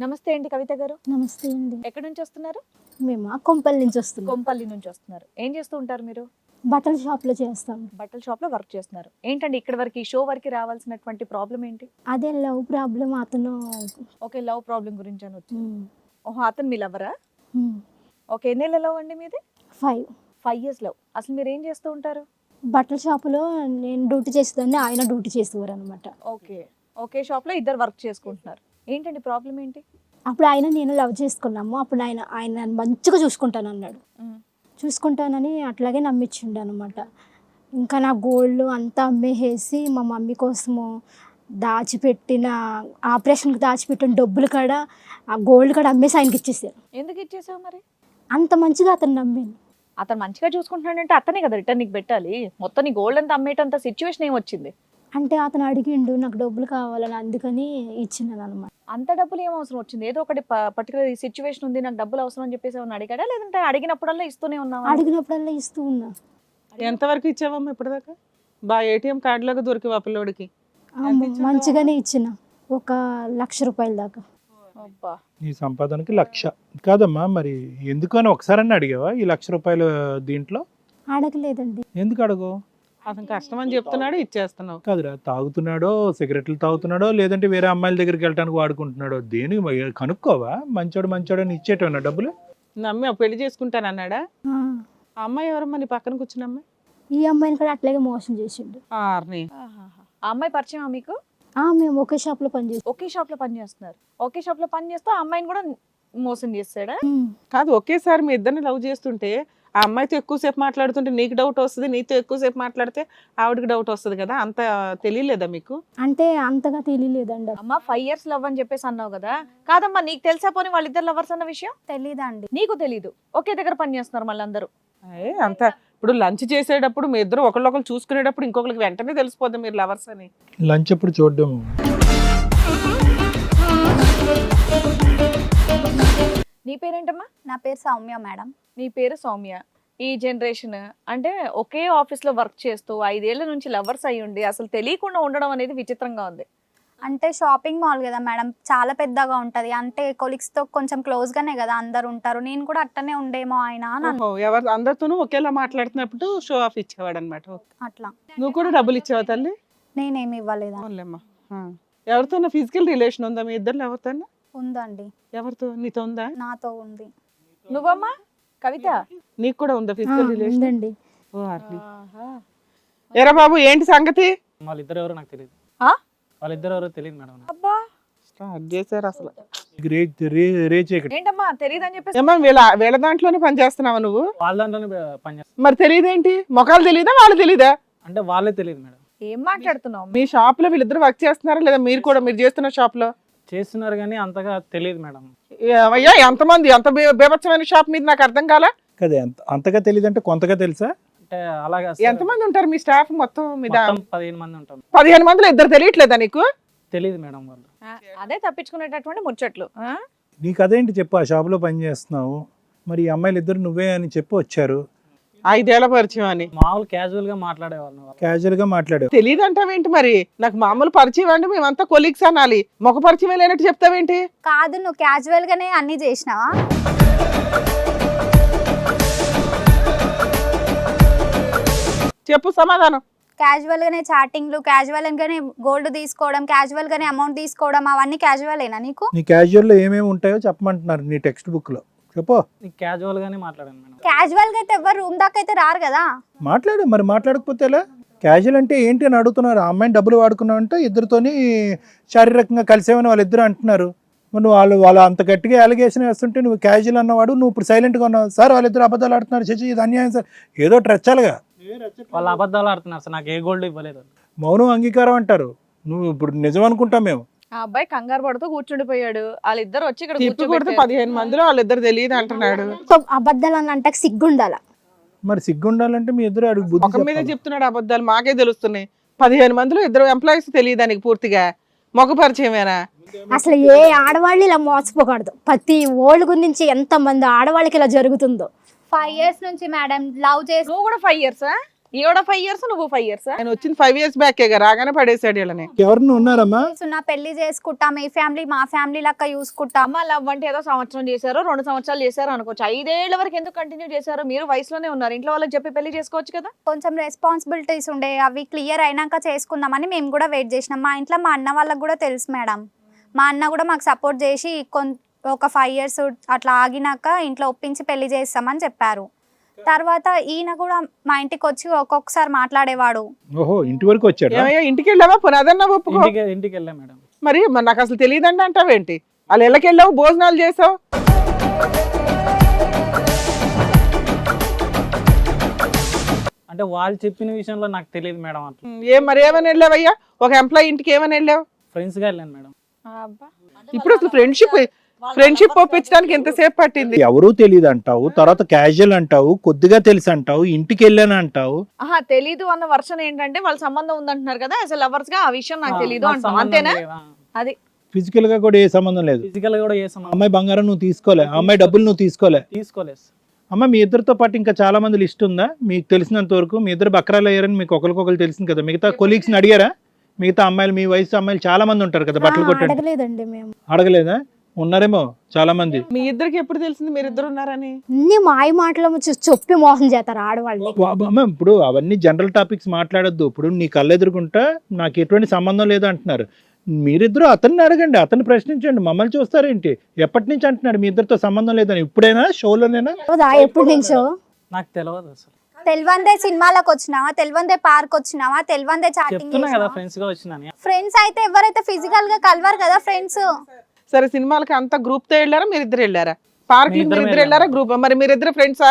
నమస్తే అండి కవిత గారు. నమస్తే అండి. ఎక్కడి నుంచి వస్తున్నారు? మేము ఆ కొంపల్ నుంచి వస్తున్నాం. కొంపల్లి నుంచి వస్తున్నారు. ఏం చేస్తూ ఉంటారు మీరు? బట్టల షాప్లో చేస్తాం. బట్టల షాప్లో వర్క్ చేస్తున్నారు. ఏంటండి ఇక్కడ వరకు ఈ షో వరకు రావాల్సినటువంటి ప్రాబ్లం ఏంటి? అదే లవ్ ప్రాబ్లం అతను. ఓకే లవ్ ప్రాబ్లం గురించి అని వచ్చింది ఓహో అతను మీ లవరా ఓకే ఎన్ని లవ్ అండి మీది? ఫైవ్. Five years love. అసలు మీరు ఏం చేస్తూ ఉంటారు? బట్టల షాపులో నేను డ్యూటీ చేసేదాన్ని ఆయన డ్యూటీ చేసేవారు అనమాట ఓకే. ఓకే షాప్లో ఇద్దరు వర్క్ చేసుకుంటున్నారు. ఏంటండి ప్రాబ్లం ఏంటి? అప్పుడు ఆయన నేను లవ్ చేసుకున్నాము. అప్పుడు ఆయన ఆయన నన్ను మంచిగా చూసుకుంటాను అన్నాడు. చూసుకుంటానని అట్లాగే నమ్మించిండు అనమాట ఇంకా నా గోల్డ్ అంతా అమ్మేసేసి మా మమ్మీ కోసము దాచిపెట్టిన ఆపరేషన్కి దాచిపెట్టిన డబ్బులు కాడ ఆ గోల్డ్ కాడ అమ్మేసి ఆయనకి ఇచ్చేసారు. ఎందుకు ఇచ్చేసావు మరి? అంత మంచిగా అతను నమ్మాను అతను మంచిగా చూసుకుంటున్నాడంటే అతనే కదా రిటర్న్ నీకు పెట్టాలి. మొత్తం నీ గోల్డ్ అంతా అమ్మేటంత సిచ్యువేషన్ ఏం వచ్చింది? అంటే అతను అడిగిండు నాకు డబ్బులు కావాలని అందుకని ఇచ్చినాను అనమాట అంత డబ్బులు ఏం అవసరం వచ్చింది? ఏదో ఒకటి పర్టికులర్ సిచ్యువేషన్ ఉంది నాకు డబ్బులు అవసరం అని చెప్పేసి ఏమన్నా అడిగాడా? లేదంటే అడిగినప్పుడల్లా ఇస్తూనే ఉన్నావా? అడిగినప్పుడల్లా ఇస్తూ ఉన్నా. ఎంతవరకు ఇచ్చావమ్మా ఇప్పటిదాకా? బా ఏటీఎం కార్డులాగా దొరికివా పిల్లోడికి. ఆ, మంచిగానే ఇచ్చిన. ఒక లక్ష రూపాయల దాకా. అబ్బా. నీ సంపాదనకి లక్ష. కాదమ్మా మరి ఎందుకని ఒకసారన్నా అడిగావా ఈ లక్ష రూపాయలు దీంట్లో? అడగలేదండి. ఎందుకు అడగవు? అతను కష్టం అని చెప్తున్నాడు ఇచ్చేస్తున్నావు. కాదురా తాగుతున్నాడో సిగరెట్లు తాగుతున్నాడో లేదంటే వేరే అమ్మాయిల దగ్గరికి వెళ్ళడానికి వాడుకుంటున్నాడో దేనికి మరి? కనుక్కోవా? మంచోడు మంచోడు అని ఇచ్చేటన్నా డబ్బులు? నమ్మి ఆ పెళ్ళి చేసుకుంటానన్నాడా ఆ, ఆ అమ్మాయి ఎవరమ్మా నీ పక్కన కూర్చున్న అమ్మాయి? ఈ అమ్మాయిని కూడా అట్లాగే మోసం చేసిండు. ఆర్ని. ఆహాహా. ఆ అమ్మాయి పరిచయం మీకు? ఆ, మేము ఒకే షాప్లో పనిచేస్తాం ఒకే షాప్లో పని చేస్తున్నారు. ఒకే షాప్లో పని చేస్తూ ఆ అమ్మాయిని కూడా మోసం చేస్తాడా? కాదు ఒకేసారి మీ ఇద్దరిని లవ్ చేస్తుంటే ఆ అమ్మాయితో ఎక్కువసేపు మాట్లాడుతుంటే నీకు డౌట్ వస్తుంది నీతో ఎక్కువసేపు మాట్లాడితే ఆవిడకి డౌట్ వస్తుంది కదా? అంత తెలియలేదా మీకు? అంటే అంతగా తెలియలేదండి. అమ్మ ఫైవ్ ఇయర్స్ లవ్ అని చెప్పేసి అన్నావు కదా? కాదమ్మా నీకు తెలిసా పోనీ వాళ్ళిద్దరు లవర్స్ అన్న విషయం? తెలీదండి. నీకు తెలీదు. ఒకే దగ్గర పని చేస్తున్నారు మళ్ళీ అందరూ. ఏ అంత ఇప్పుడు లంచ్ చేసేటప్పుడు మీ ఇద్దరు ఒకళ్ళొకరు చూసుకునేటప్పుడు ఇంకొకరికి వెంటనే తెలిసిపోద్ది మీరు లవర్స్ అని. లంచ్ అప్పుడు చూడడం? నీ పేరేంటమ్మా? నా పేరు సౌమ్య మేడం. నీ పేరు సౌమ్య. ఈ జనరేషన్ అంటే ఒకే ఆఫీస్లో వర్క్ చేస్తూ ఐదేళ్ళ నుంచి లవర్స్ అయి ఉండి అసలు తెలియకుండా ఉండడం అనేది విచిత్రంగా ఉంది. అంటే షాపింగ్ మాల్ కదా మేడం చాలా పెద్దగా ఉంటది. అంటే కొలీగ్స్తో కొంచెం క్లోజ్ గానే కదా అందరు ఉంటారు. నేను కూడా అట్టనే ఉండేమో ఆయన అని అను- ఓహో, ఎవరు అందరితోనూ ఒకేలా మాట్లాడుతున్నప్పుడు షో ఆఫ్ ఇచ్చేవాడు అనమాట అట్లా. నువ్వు కూడా డబ్బులు ఇచ్చావా తల్లి? నేనేమి ఇవ్వలేదు? అవునులేమ్మా. ఆ. ఎవరితోనో ఫిజికల్ రిలేషన్ ఉందా మీ ఇద్దరు ఎవరితోనా? ఉందండి. ఎవరితో? నీతో ఉందా? నాతో ఉంది. నువ్వమ్మా? కవిత? నీకు కూడా ఉందా ఫిజికల్ రిలేషన్ ఉందండి. ఓ ఆర్ని. ఏరా బాబు ఏంటి సంగతి? వాళ్ళిద్దరు ఎవరో నాకు తెలియదు ఆ? వాళ్ళిద్దరు ఎవరో తెలియదు మేడం నాకు. అబ్బా. స్టార్ట్ చేశారు అసలు. రే రే రేచే ఇక్కడ ఏంటమ్మా తెలియదని చెప్పేసి ఏమా వీళ్ళ వీళ్ళ దాంట్లోనే పని చేస్తున్నావా నువ్వు? వాళ్ళ దాంట్లోనే పనిచేస్తాను మరి తెలియదేంటి ముఖాలు తెలియదా వాళ్ళు తెలీదా? అంటే వాళ్ళే తెలియదు మేడం. ఏం మాట్లాడుతున్నావు? మీ షాప్లో వీళ్ళిద్దరు వర్క్ చేస్తున్నారా? లేదా మీరు కూడా మీరు చేస్తున్న షాప్లో? చేస్తున్నారు కానీ అంతగా తెలియదు మేడం. అయ్యా ఎంతమంది? ఎంత బే- బీభత్సమైన షాప్ మీద నాకు అర్థం కాలా? కదా ఎంత అంతగా తెలియదంటే కొంతగా తెలుసా? అంటే అలాగా ఎంతమంది ఉంటారు మీ స్టాఫ్ మొత్తం మీద? మొత్తం పదిహేను మంది ఉంటాం. పదిహేను మందిలో ఇద్దరు తెలియట్లేదా నీకు? తెలియదు మేడం వాళ్ళు. ఆ, అదే తప్పించుకునేటటువంటి ముచ్చట్లు. ఆ? నీకు అదేంటి చెప్పు ఆ షాపులో పని చేస్తున్నావు. మరి ఈ అమ్మాయిలు ఇద్దరు నువ్వే అని చెప్పి వచ్చారు. ఐదేళ్ళ పరిచయం అని. మామూలు క్యాజువల్గా మాట్లాడేవాళ్ళం వాళ్ళు. క్యాజువల్గా మాట్లాడావు తెలియదు అంటావేంటి మరి? నాకు మామూలు పరిచయం అంటే మేమంతా కొలీగ్స్ అనాలి. ముఖ పరిచయం లేనట్టు చెప్తావేంటి? కాదు నువ్వు క్యాజువల్ గానే అన్ని చేసినావా? చెప్పు సమాధానం. క్యాజువల్ గానే చాటింగ్లు క్యాజువల్ గానే గోల్డ్ తీసుకోవడం క్యాజువల్ గానే అమౌంట్ తీసుకోవడం అవన్నీ క్యాజువలేనా నీకు? నీ క్యాజువల్లో ఏమేమి ఉంటాయో చెప్పమంటున్నారు నీ టెక్స్ట్ బుక్లో. చెప్పు. క్యాజువల్ గానే మాట్లాడాను మేడం. క్యాజువల్గా అయితే ఎవరు రూమ్ దాకా అయితే రారు కదా? మాట్లాడు మరి మాట్లాడకపోతే ఎలా? క్యాజువల్ అంటే ఏంటి అని అడుగుతున్నారు. ఆ అమ్మాయిని డబ్బులు వాడుకున్నావు అంటే ఇద్దరితోని శారీరకంగా కలిసేమని వాళ్ళిద్దరు అంటున్నారు. మరి నువ్వు వాళ్ళు వాళ్ళు అంత గట్టిగా అలిగేషన్ వేస్తుంటే నువ్వు క్యాజువల్ అన్నవాడు నువ్వు ఇప్పుడు సైలెంట్గా ఉన్నావు. సార్ వాళ్ళిద్దరు అబద్ధాలు ఆడుతున్నారు. చచ్చి ఇది అన్యాయం సార్. ఏదో రెచ్చాలిగా. వాళ్ళు అబద్ధాలు ఆడుతున్నారు సార్. నాకు ఏ గోల్డ్ ఇవ్వలేదు మౌనం అంగీకారం అంటారు. నువ్వు ఇప్పుడు నిజం అనుకుంటాం మేము. ఆ అబ్బాయి కంగారు పడుతూ కూర్చుండిపోయాడు వాళ్ళిద్దరు వచ్చి ఇక్కడ తిప్పి కొడితే కూర్చోబెట్టారు. పదిహేను మందిలో వాళ్ళిద్దరు తెలియదు అంటున్నాడు. అబద్ధాలు అని అంటే సిగ్గుండాల? మరి సిగ్గు ఉండాలంటే మీ ఇద్దరు అడుగు బుద్ధి ముఖం మీద చెప్పాలి. చెప్తున్నాడు అబద్ధాలు మాకే తెలుస్తున్నాయి. పదిహేను మందిలో ఇద్దరు ఎంప్లాయీస్ తెలియదు దానికి పూర్తిగా. ముఖ పరిచయమేనా? అసలు ఏ ఆడవాళ్ళు ఇలా మోసపోకూడదు. ప్రతి ఓళ్ళ గురించి ఎంత మంది ఆడవాళ్ళకి ఇలా జరుగుతుందో. ఫైవ్ ఇయర్స్ నుంచి మేడం లవ్ చేసి నువ్వు కూడా ఫైవ్ ఇయర్స్ ఈవిడ ఫైవ్ ఇయర్స్ నువ్వు ఫైవ్ ఇయర్స్ ఆయన వచ్చింది ఫైవ్ ఇయర్స్ బ్యాక్ రాగానే పడేసాడు వీళ్ళని ఎవరిని ఉన్నారమ్మా? నా పెళ్ళి చేసుకుంటాం మీ ఫ్యామిలీ మా ఫ్యామిలీ లెక్క చూసుకుంటాం. అమ్మ లవ్ అంటే ఏదో సంవత్సరం చేశారు రెండు సంవత్సరాలు చేశారు అనుకోవచ్చు. ఐదేళ్ళ వరకు ఎందుకు కంటిన్యూ చేశారు మీరు వయసులోనే ఉన్నారు. ఇంట్లో వాళ్ళకి చెప్పి పెళ్ళి చేసుకోవచ్చు కదా? కొంచెం రెస్పాన్సిబిలిటీస్ ఉండే అవి క్లియర్ అయినాక చేసుకుందామని మేము కూడా వెయిట్ చేసినాం. మా ఇంట్లో మా అన్న వాళ్ళకి కూడా తెలుసు మేడం. మా అన్న కూడా మాకు సపోర్ట్ చేసి కొన్ ఒక ఫైవ్ ఇయర్స్ అట్లా ఆగినాక ఇంట్లో ఒప్పించి పెళ్ళి చేస్తామని చెప్పారు. తర్వాత ఈయన కూడా మా ఇంటికి వచ్చి ఒక్కొక్కసారి మాట్లాడేవాడు. ఓహో ఇంటి వరకు వచ్చాడు? ఏమయ్యా ఇంటికి వెళ్ళావా? పోనీ అదన్నా ఒప్పుకో. ఇంటికి ఇంటికి వెళ్ళాం మేడం. మరి మరి నాకు అసలు తెలియదండి అంటావేంటి? వాళ్ళు ఇళ్ళకి వెళ్ళావు భోజనాలు చేసావు? అంటే వాళ్ళు చెప్పిన విషయంలో నాకు తెలియదు మేడం అట్లా. ఏం మరి ఏమని వెళ్ళావయ్యా? ఒక ఎంప్లాయీ ఇంటికి ఏమని వెళ్ళావు? ఫ్రెండ్స్గా వెళ్ళాను మేడం. ఇప్పుడు అసలు ఫ్రెండ్షిప్ ఫ్రెండ్షిప్ ఒప్పించడానికి ఎంతసేపు పట్టింది? ఎవరూ తెలియదు అంటావు తర్వాత క్యాజువల్ అంటావు కొద్దిగా తెలుసు అంటావు ఇంటికి వెళ్ళాను అంటావు. ఆహా తెలీదు అన్న వర్షన్ ఏంటంటే వాళ్ళ సంబంధం ఉందంటున్నారు కదా అసలు లవర్స్గా ఆ విషయం నాకు తెలీదు అంటాం అంతేనా. అది. ఫిజికల్గా కూడా ఏ సంబంధం లేదు. ఫిజికల్గా కూడా ఏ సంబంధం అమ్మాయి బంగారం నువ్వు తీసుకోలే ఆ అమ్మాయి డబ్బులు నువ్వు తీసుకోలే. తీసుకోలేదు అమ్మ మీ ఇద్దరితో పాటు ఇంకా చాలా మంది లిస్ట్ ఉందా? మీకు తెలిసినంత వరకు మీ ఇద్దరు బక్రాలు అయ్యారని మీకు ఒకరికొకరు తెలిసింది కదా. మిగతా కొలీగ్స్ని అడిగారా? మిగతా అమ్మాయిలు మీ వయసు అమ్మాయిలు చాలా మంది ఉంటారు కదా బట్టలు కొట్టండి. అడగలేదా? ఉన్నారేమో చాలా మంది మీ ఇద్దరికి ఎప్పుడు తెలిసింది మీరు ఇద్దరు ఉన్నారని? అన్ని మాయ మాటలు చెప్పి మోసం చేస్తారు ఆడవాళ్ళని వా- అమ్మ ఇప్పుడు అవన్నీ జనరల్ టాపిక్స్ మాట్లాడొద్దు. ఇప్పుడు నీ కళ్ళు ఎదురుకుంటా నాకు ఎటువంటి సంబంధం లేదు అంటున్నారు. మీరిద్దరు అతన్ని అడగండి అతన్ని ప్రశ్నించండి. మమ్మల్ని చూస్తారేంటి? ఎప్పటి నుంచి అంటున్నాడు? మీ ఇద్దరితో సంబంధం లేదని ఇప్పుడైనా షోలోనేనా? ఎప్పటి నుంచో? నాకు తెలియదు అసలు. తెల్వందే సినిమాలకు వచ్చినావా? తెల్వందే పార్క్ వచ్చినావా? తెల్వందే చాటింగ్ చెప్తున్నా కదా ఫ్రెండ్స్గా వచ్చిందని ఫ్రెండ్స్ అయితే ఎవరైతే ఫిజికల్గా కలవరు కదా ఫ్రెండ్స్ సరే సినిమాలకి అంతా గ్రూప్తో వెళ్ళారా మీరు ఇద్దరు వెళ్ళారా? పార్క్ మీ ఇద్దరం మీరు ఇద్దరు వెళ్ళారా. గ్రూప్ మరి మీరు ఇద్దరు ఫ్రెండ్సా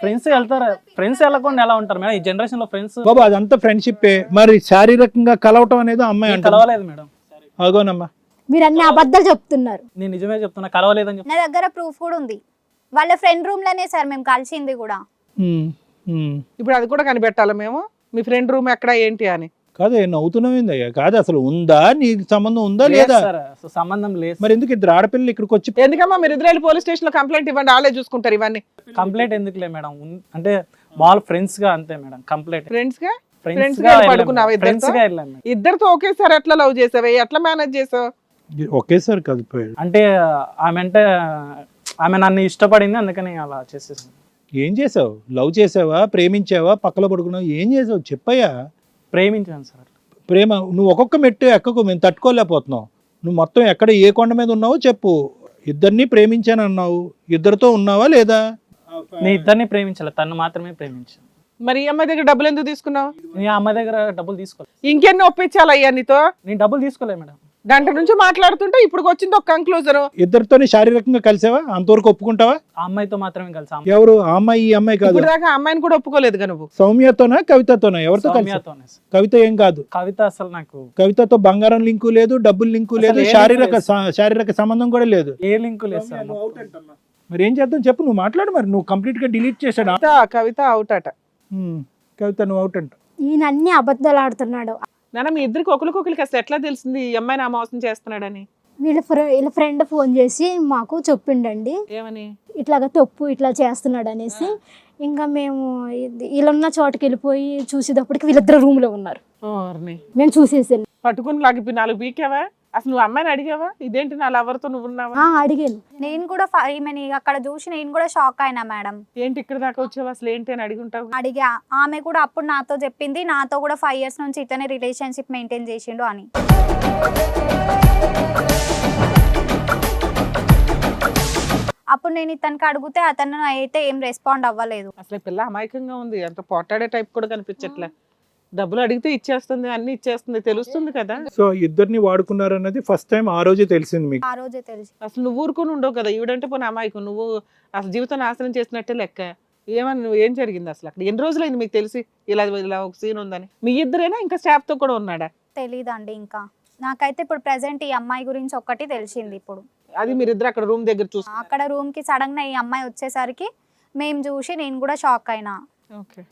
ఫ్రెండ్స్ వెళ్తారు? ఫ్రెండ్స్ వెళ్ళకుండా ఎలా ఉంటారు మేడం? ఈ జనరేషన్లో ఫ్రెండ్స్ బాబు అదంతా ఫ్రెండ్షిప్ మరి శారీరకంగా కలవటం అనేది అమ్మాయి కలవలేదు మేడం. అగోనమ్మా. మీరు అన్ని అబద్ధాలు చెప్తున్నారు. నేను నిజమే చెప్తున్నా కలవలేదని చెప్తున్నా నా దగ్గర ప్రూఫ్ కూడా ఉంది. వాళ్ళ ఫ్రెండ్ రూమ్లోనే సార్ మేము కలిసింది కూడా. ఇప్పుడు అది కూడా కనిపెట్టాలా మేము? మీ ఫ్రెండ్ రూమ్ ఎక్కడ ఏంటి అని? కాదు నవ్వుతున్నావు కాదు అసలు ఉందా? నీకు సంబంధం ఉందా లేదు అసలు సంబంధం లేదు. మరి ఎందుకు ఇద్దరు ఆడపిల్లలు ఇక్కడికి వచ్చి ఎందుకమ్మా మీరు ఇద్దరు వెళ్ళి పోలీస్ స్టేషన్లో కంప్లైంట్ ఇవ్వండి వాళ్ళే చూసుకుంటారు ఇవన్నీ. కంప్లైంట్ ఎందుకులే మేడం? ఉన్- అంటే మామూలు ఫ్రెండ్స్గా అంతే మేడం కంప్లైంట్. ఫ్రెండ్స్గా ఫ్రెండ్స్గా వెళ్ళాం పడుకున్నావా మేడం. ఫ్రెండ్స్ ఇద్దరితో? గా వెళ్ళాం మేడం. ఇద్దరితో ఒకేసారి ఎట్లా లవ్ చేసావే? ఎట్లా మేనేజ్ చేసావు? ఒకేసారి కలిపోయాడు అంటే ఆమె అంటే ఆమె నన్ను ఇష్టపడింది అందుకని అలా చేసేసాను. ఏం చేసావు? లవ్ చేసావా? ప్రేమించావా? పక్కలో పడుకున్నావు? ఏం చేసావు? చెప్పయ్యా. ప్రేమించాను సార్. ప్రేమ నువ్వు ఒక్కొక్క మెట్టు ఎక్కకు మేము తట్టుకోలేకపోతున్నావు నువ్వు మొత్తం ఎక్కడ ఏ కొండ మీద ఉన్నావో చెప్పు. ఇద్దరిని ప్రేమించాను అన్నావు. ఇద్దరితో ఉన్నావా లేదా? నేను ఇద్దరిని ప్రేమించాలి తను మాత్రమే ప్రేమించాను. మరి ఈ అమ్మాయి దగ్గర డబ్బులు ఎందుకు తీసుకున్నావు? నేను ఆ అమ్మాయి దగ్గర డబ్బులు తీసుకోలేదు ఇంకెన్ని ఒప్పించాలయ్యా నీతో? నేను డబ్బులు తీసుకోలేదు మేడం. గంట నుంచి మాట్లాడుతుంటే ఇప్పుడు వచ్చింది ఒక కంక్లూజన్ ఇద్దరితోని శారీరకంగా కలిసావా? అంతవరకు ఒప్పుకుంటావా? ఆ అమ్మాయితో మాత్రమే కలిసి. ఎవరు? ఆ అమ్మాయి ఈ అమ్మాయి కాదు. ఇప్పుడు దాకా ఆ అమ్మాయిని కూడా ఒప్పుకోలేదుగా నువ్వు? సౌమ్యతోనా కవితతోనా? ఎవరితో కలిసి సౌమ్యతోనే. సార్. కవిత ఏం కాదు. కవిత అసలు నాకు కవితతో బంగారం లింకు లేదు డబ్బులు లింకు లేదు ఏ శారీరక స- శారీరక సంబంధం కూడా లేదు. ఏ లింక్ లేదు సార్ నాకు. మరి ఏం చేద్దాం? చెప్పు నువ్వు మాట్లాడు మరి. నువ్వు కంప్లీట్గా డిలీట్ చేశాడు? కవిత కవిత అవుట్ అట. కవిత నువ్వు అవుట్ అంట. ఈయన అన్ని అబద్ధాలు ఆడుతున్నాడు. నాన్న మీ ఇద్దరికి ఒకరికొకరికి అసలు ఎట్లా తెలిసింది ఈ అమ్మాయి నా మోసం చేస్తున్నాడని? వీళ్ళ ఫ్రె వీళ్ళ ఫ్రెండ్ ఫోన్ చేసి మాకు చెప్పిండండి. ఏమని? ఇట్లాగా తప్పు ఇట్లా చేస్తున్నాడు అనేసి ఇంకా మేము ఇది- వీళ్ళున్న చోటుకి వెళ్ళిపోయి చూసేటప్పటికి వీళ్ళిద్దరు రూమ్లో ఉన్నారు ఓర్ని మేము చూసేసాను పట్టుకుని లాగి నాలుగు పీకావా? అసలు నువ్వు అమ్మాయిని అడిగావా? ఇదేంటి నా లవర్తో నువ్వు ఉన్నావా ఆ, అడిగాను. నేను కూడా ఫ- ఈమెని అక్కడ చూసి నేను కూడా షాక్ అయినా మేడం ఏంటి ఇక్కడ దాకా వచ్చావు? అసలు ఏంటి అని అడిగి ఉంటావు అడిగా. ఆమె కూడా అప్పుడు నాతో చెప్పింది నాతో కూడా ఫైవ్ ఇయర్స్ నుంచి ఇతనే రిలేషన్షిప్ మెయింటైన్ చేసిండు అని. అప్పుడు నేను ఇతనికి అడిగితే అతను అయితే ఏం రెస్పాండ్ అవ్వలేదు. అసలు ఈ పిల్ల అమాయకంగా ఉంది. అంత పోటాడే టైప్ కూడా కనిపించట్లే. డబ్బులు అడిగితే ఇచ్చేస్తుంది అన్ని ఇచ్చేస్తుంది తెలుస్తుంది కదా. సో ఇద్దరిని వాడుకున్నారు అన్నది ఫస్ట్ టైం ఆ రోజే తెలిసింది మీకు? ఆ రోజే తెలిసి. అసలు నువ్వు ఊరుకొని ఉండవు కదా. ఈవిడంటే పోనీ అమాయకం. నువ్వు అసలు జీవితం నాశనం చేసినట్టే లెక్క. ఏమని నువ్వు ఏం జరిగింది అసలు అక్కడ? ఎన్ని రోజులైంది మీకు తెలిసి ఇలా ఇలా ఒక సీన్ ఉందని? మీ ఇద్దరేనా ఇంకా స్టాఫ్తో కూడా ఉన్నాడా? తెలీదండి ఇంకా. నాకైతే ఇప్పుడు ప్రెసెంట్ ఈ అమ్మాయి గురించి ఒక్కటి తెలిసింది ఇప్పుడు. అది మీరిద్దరు అక్కడ రూమ్ దగ్గర చూసి అక్కడ రూమ్కి సడన్గా ఈ అమ్మాయి వచ్చేసరికి మేము చూసి నేను కూడా షాక్ అయినా.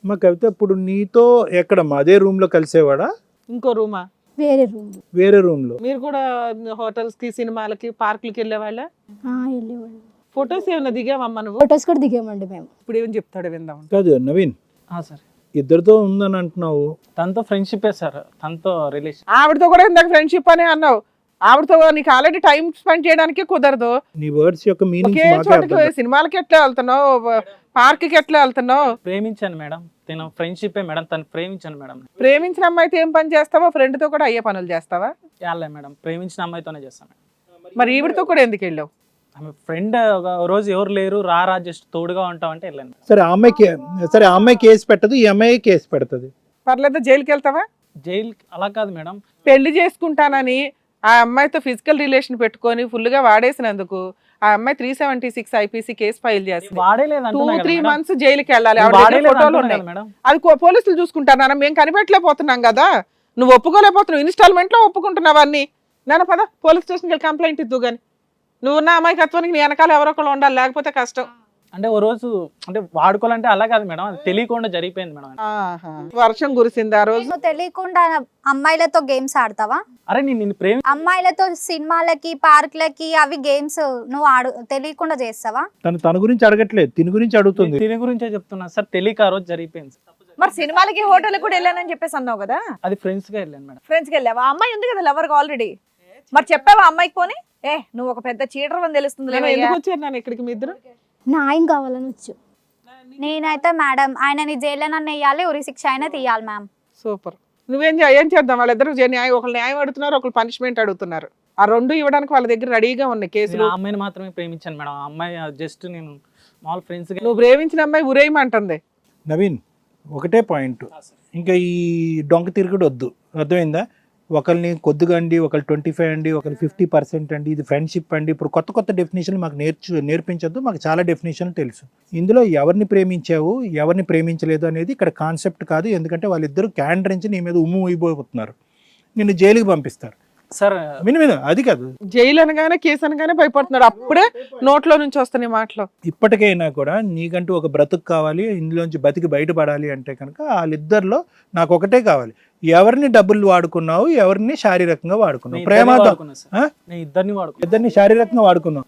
మా కవిత ఇప్పుడు నీతో ఎక్కడ అదే రూమ్లో కలిసేవాడా? ఇంకో రూమా? వేరే రూమ్. వేరే రూమ్లో మీరు కూడా హోటల్స్కి సినిమాలకి పార్కులకి వెళ్ళేవాళ్ళ? వెళ్ళేవాళ్ళు. ఫొటోస్ ఏమైనా దిగావమ్మా నువ్వు? ఫొటోస్ కూడా దిగామండి మేము. ఇప్పుడు ఏమని చెప్తాడు విందాం. కాదు నవీన్. ఆ సార్. ఇద్దరితో ఉందని అంటున్నావు. తనతో ఫ్రెండ్షిప్ సార్. తనతో రిలేషన్ ఆవిడతో కూడా ఇందాక ఫ్రెండ్షిప్ అనే అన్నావు. ఆవిడతో నీకు ఆల్రెడీ టైం స్పెండ్ చేయడానికి కుదరదు. నీ వర్డ్స్ యొక్క మీనింగ్ ఒకే చోటకి సినిమాలకి ఎట్లా వెళ్తున్నావు? పార్క్కి ఎట్లా వెళ్తున్నావు? ప్రేమించాను మేడం. తను ఫ్రెండ్షిప్ మేడం. తను ప్రేమించాను మేడం. ప్రేమించిన అమ్మాయితో ఏం పని చేస్తావా? ఫ్రెండ్తో కూడా అయ్యే పనులు చేస్తావా? యాలే మేడం. ప్రేమించిన అమ్మాయితోనే చేస్తాను మరి ఈవిడతో కూడా ఎందుకు వెళ్ళావు? ఆమె ఫ్రెండ్ ఒక రోజు ఎవరు లేరు. రా రా జస్ట్ తోడుగా ఉంటామంటే వెళ్ళాను. సరే అమ్మాయికి సరే అమ్మాయి కేసు పెట్టదు. ఈ అమ్మాయి కేసు పెడుతుంది. పర్లేదు? జైలుకి వెళ్తావా? జైలు అలా కాదు మేడం. పెళ్ళి చేసుకుంటానని ఆ అమ్మాయితో ఫిజికల్ రిలేషన్ పెట్టుకొని ఫుల్గా వాడేసినందుకు ఆ అమ్మాయి three seventy six IPC case file చేస్తుంది వాడేలేదు టూ త్రీ. మంత్స్ జైలుకి వెళ్ళాలి. ఫోటోలు ఉన్నాయి. అది పోలీసులు చూసుకుంటారా. మేము కనిపెట్టలేకపోతున్నాం కదా. నువ్వు ఒప్పుకోలేకపోతున్నావు. ఇన్స్టాల్మెంట్లో ఒప్పుకుంటున్నావు అన్ని. నాన్న పద. పోలీస్ స్టేషన్కి వెళ్ళి కంప్లైంట్ ఇద్దు గాని. నువ్వు ఉన్న అమాయకత్వానికి నీ వెనకాల ఎవరో ఒకళ్ళు ఉండాలి. లేకపోతే కష్టం. అంటే ఓ రోజు అంటే వాడుకోవాలంటే అలా కాదు మేడం అది తెలియకుండా జరిగిపోయింది మేడం. వర్షం కురిసింది ఆ రోజు? నువ్వు తెలియకుండా అమ్మాయిలతో గేమ్స్ ఆడతావా? అరే నేను నిన్ను ప్రేమి అమ్మాయిలతో సినిమాలకి పార్క్లకి అవి గేమ్స్ నువ్వు ఆడు తెలియకుండా చేస్తావా? తను తన గురించి అడగట్లేదు తిని గురించి అడుగుతుంది. దీని గురించే చెప్తున్నా. సార్ తెలియక ఆ రోజు జరిగిపోయింది సార్. మరి సినిమాలకి హోటల్ కూడా వెళ్ళానని చెప్పేసి అన్నావు కదా? అది ఫ్రెండ్స్గా వెళ్ళాను మేడం. ఫ్రెండ్స్కి వెళ్ళావా? ఆ అమ్మాయి ఉంది కదా లవర్ ఆల్రెడీ మరి చెప్పావా అమ్మాయికి పోని? ఏ నువ్వు ఒక పెద్ద చీటర్ అని తెలుస్తుంది ఎందుకు వచ్చారు నాన్న ఇక్కడికి మీ ఇద్దరు? న్యాయం కావాలని వచ్చు. నేనైతే మేడం ఆయనని జైల్లో నన్ను వేయాలి ఉరి శిక్ష అయినా తీయాలి మ్యామ్. సూపర్. నువ్వేం చే- ఏం చేద్దాం? వాళ్ళిద్దరు జే- న్యాయం ఒకళ్ళు న్యాయం అడుగుతున్నారు ఒకళ్ళు పనిష్మెంట్ అడుగుతున్నారు. ఆ రెండు ఇవ్వడానికి వాళ్ళ దగ్గర రెడీగా ఉన్నాయి నేను కేసులు ఆ అమ్మాయిని మాత్రమే ప్రేమించాను మేడం. ఆ అమ్మాయి జస్ట్ నేను మామూలు ఫ్రెండ్స్ నువ్వు ప్రేమించిన అమ్మాయి ఉరేయమంటుంది. నవీన్ ఒకటే పాయింట్. ఇంకా ఈ డొంక తిరుగుడు వద్దు. అర్థమైందా? ఒకరిని కొద్దిగా అండి ఒకరు ట్వంటీ ఫైవ్ అండి ఒకరు ఫిఫ్టీ పర్సెంట్ అండి. ఇది ఫ్రెండ్షిప్ అండి. ఇప్పుడు కొత్త కొత్త డెఫినేషన్ మాకు నేర్చు నేర్పించద్దు. మాకు చాలా డెఫినేషన్లు తెలుసు. ఇందులో ఎవరిని ప్రేమించావు ఎవరిని ప్రేమించలేదు అనేది ఇక్కడ కాన్సెప్ట్ కాదు. ఎందుకంటే వాళ్ళిద్దరూ క్యాండరించి నీ మీద ఉమ్ము అయిపోతున్నారు నిన్ను జైలుకి పంపిస్తారు. సార్ విను విను అది కాదు. జైలు అనగానే కేసు అనగానే భయపడుతున్నాడు. అప్పుడే నోట్లో నుంచి వస్తున్నాయి మాటలు. ఇప్పటికైనా కూడా నీకంటూ ఒక బ్రతుకు కావాలి ఇందులోంచి బతికి బయటపడాలి అంటే కనుక వాళ్ళిద్దరిలో నాకు ఒకటే కావాలి. ఎవరిని డబ్బులు వాడుకున్నావు ఎవరిని శారీరకంగా వాడుకున్నావు? నేను ప్రేమ ఇద్దరిని ఇద్దరిని శారీరకంగా వాడుకున్నావు.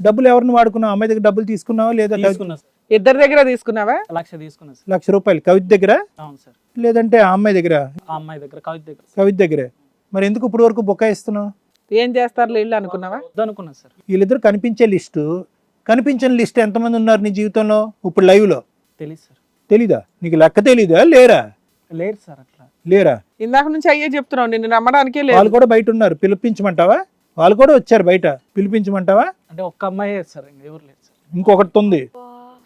డబ్బులు ఎవరిని వాడుకున్నావు? అమ్మాయి దగ్గర డబ్బులు తీసుకున్నావా లేదా ఇద్దరి దగ్గర తీసుకున్నావా? లక్ష తీసుకున్నా లక్ష రూపాయలు. కవిత దగ్గర? అవును సార్. లేదంటే ఆ అమ్మాయి దగ్గర? అమ్మాయి దగ్గర కవిత దగ్గర. కవిత దగ్గరే? మరి ఎందుకు ఇప్పుడు వరకు బుకాయిస్తున్నావు ఏం చేస్తారు ఇల్లు అనుకున్నావా? వద్దనుకున్నా సార్. వీళ్ళిద్దరు కనిపించే లిస్టు కనిపించని లిస్ట్ ఎంతమంది ఉన్నారు నీ జీవితంలో ఇప్పుడు లైవ్లో? తెలియదు సార్. తెలీదా? నీకు లెక్క తెలీదా? లేరా? లేరు సార్ అట్లా. లేరా? ఇందాక నుంచి అయ్యే చెప్తున్నావు నిన్ను నమ్మడానికే వాళ్ళు కూడా బయట ఉన్నారు. పిలిపించమంటావా? వాళ్ళు కూడా వచ్చారు బయట. పిలిపించమంటావా? అంటే ఒక్క అమ్మాయి సార్ ఇంకా ఎవరు లేదు సార్. ఇంకొకటి ఉంది.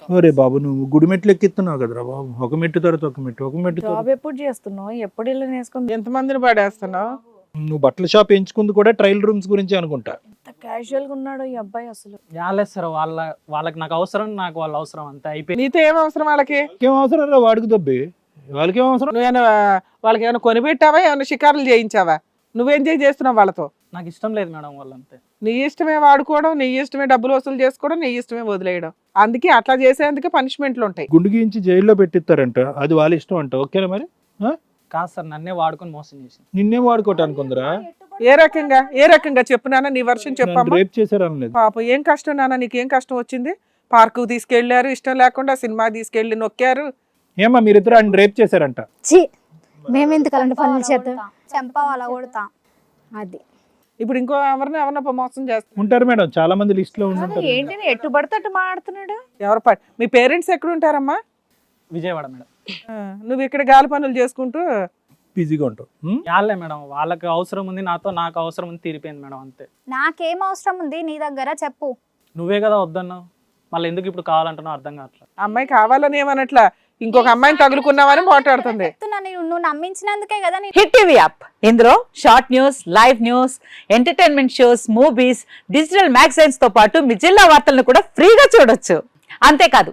ఒరే బాబు నువ్వు గుడి మెట్లు ఎక్కిస్తున్నావు కదరా బాబు. ఒక మెట్టు తర్వాత ఒక మెట్టు ఒక మెట్టు తర్వాత. జాబ్ ఎప్పుడు చేస్తున్నావు? ఎప్పుడు ఇల్లు వేసుకుంది ఎంతమందిని పడేస్తున్నావు? నువ్వు బట్టల షాప్ ఎంచుకుంది కూడా ట్రయల్ రూమ్స్ గురించి అనుకుంటా. ఎంత క్యాజువల్గా ఉన్నాడు ఈ అబ్బాయి అసలు. యాలేదు సార్ వాళ్ళ వాళ్ళకి నాకు అవసరం నాకు వాళ్ళ అవసరం అంతే అయిపోయింది. నీతో ఏం అవసరం వాళ్ళకి? ఏం అవసరం రా వాడికి దొబ్బి. వాళ్ళకి ఏం అవసరం నువ్వేమైనా వాళ్ళకి ఏమైనా కొనిపెట్టావా? ఏమైనా షికారులు చేయించావా? నువ్వేం చేయి చేస్తున్నావు వాళ్ళతో? నాకు ఇష్టం లేదు మేడం వాళ్ళంతే. నీ ఇష్టమే వాడుకోవడం నీ ఇష్టమే డబ్బులు వసూలు చేసుకోవడం నీ ఇష్టమే వదిలేయడం. అందుకే అట్లా చేసేందుకే పనిష్మెంట్లు ఉంటాయి. గుండు గీయించి జైల్లో పెట్టిస్తారంట అది వాళ్ళ ఇష్టం అంట ఓకేనా మరి? ఆ? కాదు సార్ నన్నే వాడుకొని మోసం చేసి నిన్నేం వాడుకోవటానికి ఉందిరా ఏ రకంగా? ఏ రకంగా చెప్పు నాన్న నీ వర్షం చెప్పమ్మా. రేప్ చేశారు అనలేదు పాపం ఏం కష్టం నాన్న నీకేం కష్టం వచ్చింది? పార్కు తీసుకెళ్ళారు ఇష్టం లేకుండా సినిమా తీసుకెళ్ళి నొక్కారు. ఏమా మీరిద్దరు ఆయన రేప్ చేశారంట. చి మేము ఎందుకు అలాంటి పనులు చేద్దాం? చెంప కొడతా. అది. ఇప్పుడు ఇంకో ఎవరిని ఎవరినో మోసం చేస్తారు ఉంటారు మేడం చాలా మంది లిస్ట్లో ఉంటారు ఏంటి ఎట్టు పడితే అట్టు మాడుతున్నాడు? ఎవరు ప- మీ పేరెంట్స్ ఎక్కడ ఉంటారమ్మా విజయవాడ మేడం. నువ్వు ఇక్కడ గాలి పనులు చేసుకుంటూ బిజీగా ఉంటావు? యాలే మేడం వాళ్ళకి అవసరం ఉంది నాతో నాకు అవసరం ఉంది తీరిపోయింది మేడం అంతే. నాకేం అవసరం ఉంది నీ దగ్గర చెప్పు. నువ్వే కదా వద్దన్నావు. మళ్ళీ ఎందుకు ఇప్పుడు కావాలంటున్నావు అర్థం కావట్లేదు. అమ్మాయి కావాలని ఏమనట్లా? ఇంకొక అమ్మాయిని తగులుకున్నావని మాట్లాడుతుంది. చెప్తున్నా నేను నువ్వు నమ్మించినందుకే కదా నేను హిట్ టీవీ యాప్. ఇందులో short news live news entertainment shows movies digital మ్యాగజైన్స్తో పాటు మీ జిల్లా వార్తలను కూడా ఫ్రీగా చూడొచ్చు. అంతేకాదు